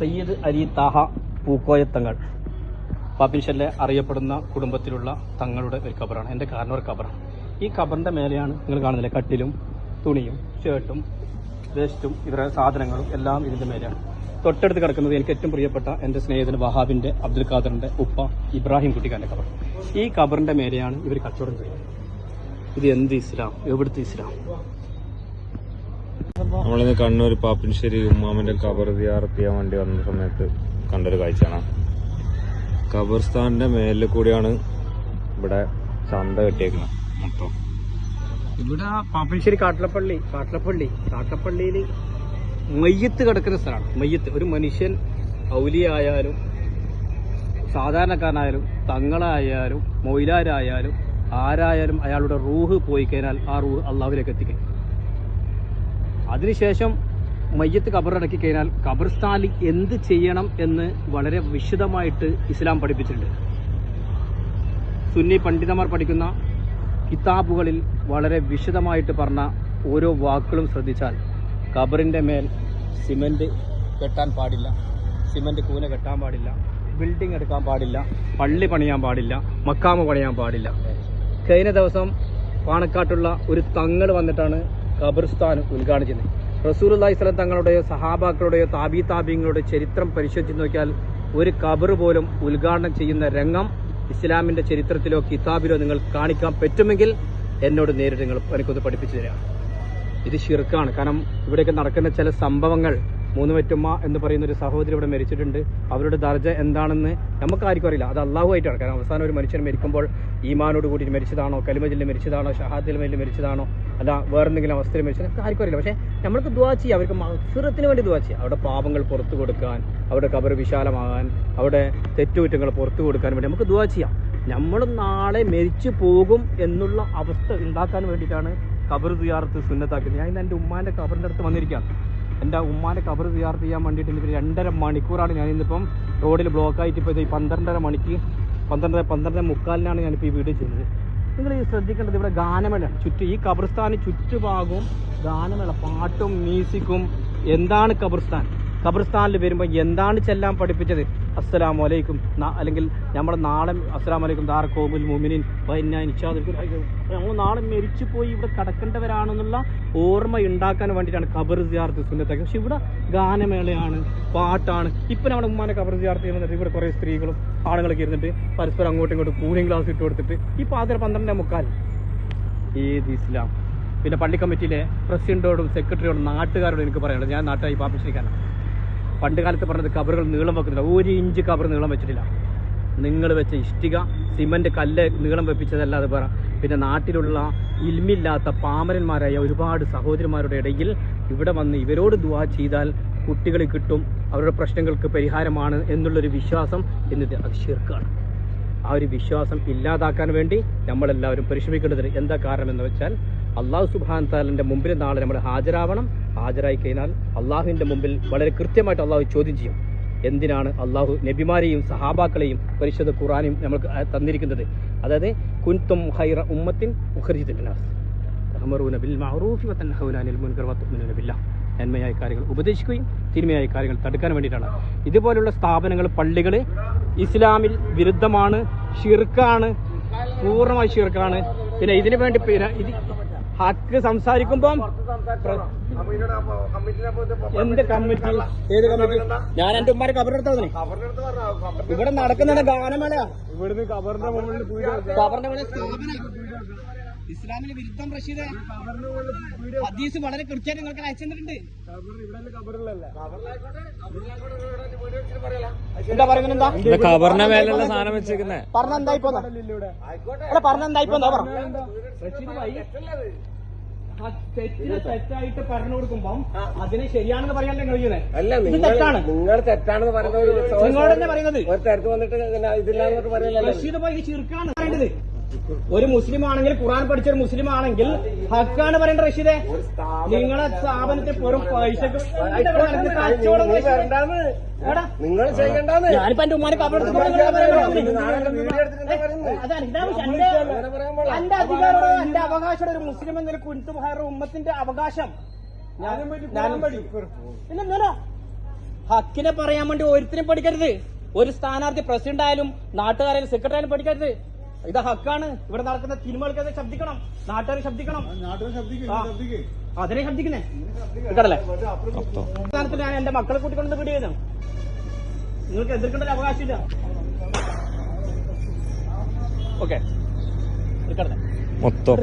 സയ്യിദ് അലി താഹ പൂക്കോയത്തങ്ങൾ. പാപ്പിൻഷല്ലെ അറിയപ്പെടുന്ന കുടുംബത്തിലുള്ള തങ്ങളുടെ ഒരു കബറാണ് എന്റെ കാരണവർ കബറാണ് ഈ കബറിന്റെ മേലെയാണ് നിങ്ങൾ കാണുന്നില്ല കട്ടിലും തുണിയും ഷർട്ടും വേസ്റ്റും ഇവരുടെ സാധനങ്ങളും എല്ലാം ഇതിന്റെ മേലെയാണ്. തൊട്ടടുത്ത് കിടക്കുന്നത് എനിക്ക് ഏറ്റവും പ്രിയപ്പെട്ട എന്റെ സ്നേഹിതൻ വഹാബിന്റെ അബ്ദുൽ ഖാദറിന്റെ ഉപ്പ ഇബ്രാഹിം കുട്ടിക്കാന്റെ കബർ ഈ കബറിന്റെ മേലെയാണ് ഇവർ കച്ചവടം ചെയ്യുന്നത്. ഇത് എന്ത് ഇസ്ലാം? എവിടുത്തെ ഇസ്ലാം? നമ്മളിന്ന് കണ്ണൂർ പാപ്പിൻശ്ശേരി ഉമ്മാമിന്റെ കബർ സിയാറത്ത് ചെയ്യാൻ വേണ്ടി വന്ന സമയത്ത് കണ്ടൊരു കാഴ്ചയാണ്. ഖബർസ്ഥാന്റെ മേലിൽ കൂടിയാണ് ഇവിടെ ചന്ത കെട്ടിയേക്കുന്നത് മൊത്തം. ഇവിടെ പാപ്പിൻശ്ശേരി കാട്ടിലപ്പള്ളി കാട്ടിലപ്പള്ളി കാട്ടിലപ്പള്ളിയിൽ മയ്യത്ത് കിടക്കുന്ന സ്ഥലമാണ്. മയ്യത്ത്. ഒരു മനുഷ്യൻ ഔലിയായാലും സാധാരണക്കാരനായാലും തങ്ങളായാലും മൊയിലാരായാലും ആരായാലും അയാളുടെ റൂഹ് പോയി കഴിഞ്ഞാൽ ആ റൂഹ് അള്ളാഹുലേക്ക് എത്തിക്കും. അതിനുശേഷം മയ്യത്ത് കബറടക്കി കഴിഞ്ഞാൽ കബർസ്ഥാനിൽ എന്ത് ചെയ്യണം എന്ന് വളരെ വിശദമായിട്ട് ഇസ്ലാം പഠിപ്പിച്ചിട്ടുണ്ട്. സുന്നി പണ്ഡിതന്മാർ പഠിക്കുന്ന കിതാബുകളിൽ വളരെ വിശദമായിട്ട് പറഞ്ഞ ഓരോ വാക്കുകളും ശ്രദ്ധിച്ചാൽ കബറിന്റെ മേൽ സിമന്റ് കെട്ടാൻ പാടില്ല സിമന്റ് കൂന കെട്ടാൻ പാടില്ല ബിൽഡിംഗ് എടുക്കാൻ പാടില്ല പള്ളി പണിയാൻ പാടില്ല മക്കാമ പണിയാൻ പാടില്ല. കഴിഞ്ഞ ദിവസം പാണക്കാട്ടുള്ള ഒരു തങ്ങൾ വന്നിട്ടാണ് ഖബർസ്ഥാൻ ഉദ്ഘാടനം ചെയ്യുന്നത് അള്ളഹി സ്വലം തങ്ങളുടെയോ സഹാബാക്കളുടെയോ താബി താബിങ്ങളുടെ ചരിത്രം പരിശോധിച്ച് നോക്കിയാൽ ഒരു ഖബർ പോലും ഉദ്ഘാടനം ചെയ്യുന്ന രംഗം ഇസ്ലാമിന്റെ ചരിത്രത്തിലോ കിതാബിലോ നിങ്ങൾ കാണിക്കാൻ പറ്റുമെങ്കിൽ എന്നോട് നേരിട്ട് നിങ്ങൾ എനിക്കൊന്ന് പഠിപ്പിച്ചു തരാം ഇത് ഷിർക്കാണ് കാരണം ഇവിടെയൊക്കെ നടക്കുന്ന ചില സംഭവങ്ങൾ മൂന്ന് വെറ്റുമ്മ എന്ന് പറയുന്ന ഒരു സഹോദരി ഇവിടെ മരിച്ചിട്ടുണ്ട്. അവരുടെ ദർജ എന്താണെന്ന് നമുക്ക് ആർക്കും അറിയില്ല അത് അള്ളാഹുമായിട്ടാണ് കാരണം അവസാനം ഒരു മനുഷ്യൻ മരിക്കുമ്പോൾ ഈമാനോട് കൂടി മരിച്ചതാണോ കലിമജിൽ മരിച്ചതാണോ ഷഹാദിൽ മരിച്ചതാണോ അല്ല വേറെന്തെങ്കിലും അവസ്ഥയിൽ മരിച്ചത് നമുക്ക് ആർക്കും അറിയില്ല പക്ഷേ നമ്മൾക്ക് ദുവാ ചെയ്യുക അവർക്ക് മത്സരത്തിന് വേണ്ടി ദുവാ ചെയ്യുക അവിടെ പാപങ്ങൾ പുറത്തു കൊടുക്കാൻ അവിടെ കബർ വിശാലമാകാൻ അവിടെ തെറ്റുകുറ്റങ്ങൾ പുറത്തു കൊടുക്കാൻ വേണ്ടി നമുക്ക് ദുവാ ചെയ്യാം. നമ്മൾ നാളെ മരിച്ചു പോകും എന്നുള്ള അവസ്ഥ ഉണ്ടാക്കാൻ വേണ്ടിയിട്ടാണ് കബർ തുയാർത്ത് സുന്നത്താക്കുന്നത് ഞാൻ ഇന്ന് എന്റെ ഉമ്മാന്റെ കബറിന്റെ അടുത്ത് വന്നിരിക്കുകയാണ്. എന്റെ ഉമ്മാനെ കബർ സിയാർ ചെയ്യാൻ വേണ്ടിയിട്ട് എനിക്ക് രണ്ടര മണിക്കൂറാണ് ഞാൻ ഇന്നിപ്പം റോഡിൽ ബ്ലോക്കായിട്ട് ഇപ്പോൾ ഈ പന്ത്രണ്ടര മണിക്ക് പന്ത്രണ്ടര പന്ത്രണ്ടര മുക്കാലിനാണ് ഞാനിപ്പോൾ ഈ വീഡിയോ ചെയ്യുന്നത്. നിങ്ങൾ ഈ ശ്രദ്ധിക്കേണ്ടത് ഇവിടെ ഗാനമേള ചുറ്റും ഈ കബർസ്ഥാന് ചുറ്റുഭാഗവും ഗാനമേള പാട്ടും മ്യൂസിക്കും എന്താണ് കബർസ്ഥാൻ? കബർസ്ഥാനിൽ വരുമ്പോൾ എന്താണ് ചെല്ലാൻ പഠിപ്പിച്ചത്? അസ്സലാമു അലൈക്കും അല്ലെങ്കിൽ നമ്മുടെ നാളെ അസ്സലാമു വലൈക്കും ദാർ കോമുൽ മുമിനിൻ നമ്മൾ നാളെ മരിച്ചു പോയി ഇവിടെ കിടക്കേണ്ടവരാണെന്നുള്ള ഓർമ്മ ഉണ്ടാക്കാൻ വേണ്ടിയിട്ടാണ് ഖബർ സിയാർത്ത് സുന്നത്തൊക്കെ. പക്ഷെ ഇവിടെ ഗാനമേളയാണ് പാട്ടാണ്. ഇപ്പം നമ്മുടെ ഉമ്മാനെ ഖബർ സിയാർത്ത് ചെയ്യുന്നത് ഇവിടെ കുറേ സ്ത്രീകളും ആളുകളൊക്കെ ഇരുന്നിട്ട് പരസ്പരം അങ്ങോട്ടും ഇങ്ങോട്ടും കൂളിംഗ് ഗ്ലാസ് ഇട്ട് കൊടുത്തിട്ട് ഈ പാതിര പന്ത്രണ്ടേ മുക്കാൽ. ഏത് ഇസ്ലാം? പിന്നെ പള്ളി കമ്മിറ്റിയിലെ പ്രസിഡന്റോടും സെക്രട്ടറിയോടും നാട്ടുകാരോടും എനിക്ക് പറയാനുള്ളത്. ഞാൻ നാട്ടായി പാപ്പിച്ചിരിക്കാനാണ് പണ്ട് കാലത്ത് പറഞ്ഞത് കബറുകൾ നീളം വെക്കുന്നില്ല. ഒരു ഇഞ്ച് കബർ നീളം വെച്ചിട്ടില്ല. നിങ്ങൾ വെച്ച ഇഷ്ടിക സിമന്റ് കല്ല് നീളം വെപ്പിച്ചതല്ലാതെ പറ. പിന്നെ നാട്ടിലുള്ള ഇൽമില്ലാത്ത പാമരന്മാരായ ഒരുപാട് സഹോദരന്മാരുടെ ഇടയിൽ ഇവിടെ വന്ന് ഇവരോട് ദുവാ ചെയ്താൽ കുട്ടികൾ കിട്ടും അവരുടെ പ്രശ്നങ്ങൾക്ക് പരിഹാരമാണ് എന്നുള്ളൊരു വിശ്വാസം എന്നത് അത് ശിർക്കാണ്. ആ ഒരു വിശ്വാസം ഇല്ലാതാക്കാൻ വേണ്ടി നമ്മളെല്ലാവരും പരിശ്രമിക്കേണ്ടത് എന്താ കാരണം എന്ന് വെച്ചാൽ അള്ളാഹു സുബാൻ താലിന്റെ മുമ്പിൽ നാളെ നമ്മൾ ഹാജരാവണം. ഹാജരായി കഴിഞ്ഞാൽ അള്ളാഹുവിന്റെ മുമ്പിൽ വളരെ കൃത്യമായിട്ട് അള്ളാഹു ചോദ്യം ചെയ്യും. എന്തിനാണ് അള്ളാഹു നബിമാരെയും സഹാബാക്കളെയും പരിശുദ്ധ ഖുറാനെയും നമുക്ക് തന്നിരിക്കുന്നത്? അതായത് കുൻതും ഹൈറ ഉമ്മത്തിൻ മുഖർജിത്തിനാസ് നന്മയായ കാര്യങ്ങൾ ഉപദേശിക്കുകയും തിന്മയായ കാര്യങ്ങൾ തടുക്കാൻ വേണ്ടിയിട്ടാണ്. ഇതുപോലുള്ള സ്ഥാപനങ്ങൾ പള്ളികൾ ഇസ്ലാമിൽ വിരുദ്ധമാണ് ഷിർക്കാണ് പൂർണമായി ഷിർക്കാണ്. പിന്നെ ഇതിനു വേണ്ടി ഹക്ക് സംസാരിക്കുമ്പം എന്റെ എന്ത് കമ്മിറ്റി? ഏത് കമ്മിറ്റി? ഞാൻ എന്റെ ഉമ്മാരെ കബറെടുത്താ ഇവിടെ നടക്കുന്ന ഗാനമേള ഇവിടുന്ന് കബറിന്റെ മുകളിൽ കബറിന്റെ ഇസ്ലാമിന് വിരുദ്ധം റഷീദ്. ഹദീസ് വളരെ കൃത്യമായിട്ട് നിങ്ങൾക്ക് അയച്ചു തന്നിട്ടുണ്ട്. എന്താ പറയുന്നത് എന്താ? ഖബറിന്റെ മേലുള്ള സാധനം വെച്ചേക്കുന്നേ. പറഞ്ഞ എന്തായി പോന്ന? പറഞ്ഞ എന്തായി പോന്നാ? പറ. ആ തെറ്റിന് തെറ്റായിട്ട് പറഞ്ഞു കൊടുക്കുമ്പം അതിനെ ശരിയാണെന്ന് പറയാൻ കഴിയുന്നത് അല്ല ഇത് നിങ്ങൾ തെറ്റാണ്. നിങ്ങൾ തെറ്റാണെന്ന് പറയുന്ന ഒരു നിങ്ങളോട് തന്നെ പറയുന്നത്. ഒരു തരത്ത് വന്നിട്ട് ഇതില്ലാന്നിട്ട് ഇതില്ലാന്നൊക്കെ പറയലല്ലോ റഷീദ് ഇത് പറയേണ്ടത്. ഒരു മുസ്ലിം ആണെങ്കിൽ ഖുറാൻ പഠിച്ച ഒരു മുസ്ലിം ആണെങ്കിൽ ഹക്കാണ് പറയേണ്ട റഷീദേ നിങ്ങളെ സ്ഥാപനത്തെ വെറും പൈസക്ക് നിങ്ങൾ ചെയ്യണ്ടെന്ന് ഞാനിപ്പോ എന്റെ ഉമ്മാനെ കബറെടുത്ത് എന്റെ അധികാരം എന്റെ അവകാശം ഒരു മുസ്ലിം എന്നൊരു കുൻതുബാറ ഉമ്മത്തിന്റെ അവകാശം. പിന്നെന്താ ഹക്കിനെ പറയാൻ വേണ്ടി ഒരുത്തിനും പഠിക്കരുത്. ഒരു സ്ഥാനാർത്ഥി പ്രസിഡന്റ് ആയാലും നാട്ടുകാരായാലും സെക്രട്ടറി ആയാലും പഠിക്കരുത്. ഇത് ഹക്കാണ്. ഇവിടെ നടക്കുന്ന തിരുമകൾക്കത് ശബ്ദിക്കണം. നാട്ടുകാർ ശബ്ദിക്കണം. അതിനെ ശബ്ദിക്കുന്നേ. കടല്ലേ മൊത്തം സ്ഥാനത്ത് ഞാൻ എന്റെ മക്കളെ കൂട്ടിക്കൊണ്ട് വീട് ചെയ്തു നിങ്ങൾക്ക് എതിർക്കേണ്ട ഒരു അവകാശമില്ല ഓക്കെ മൊത്തം.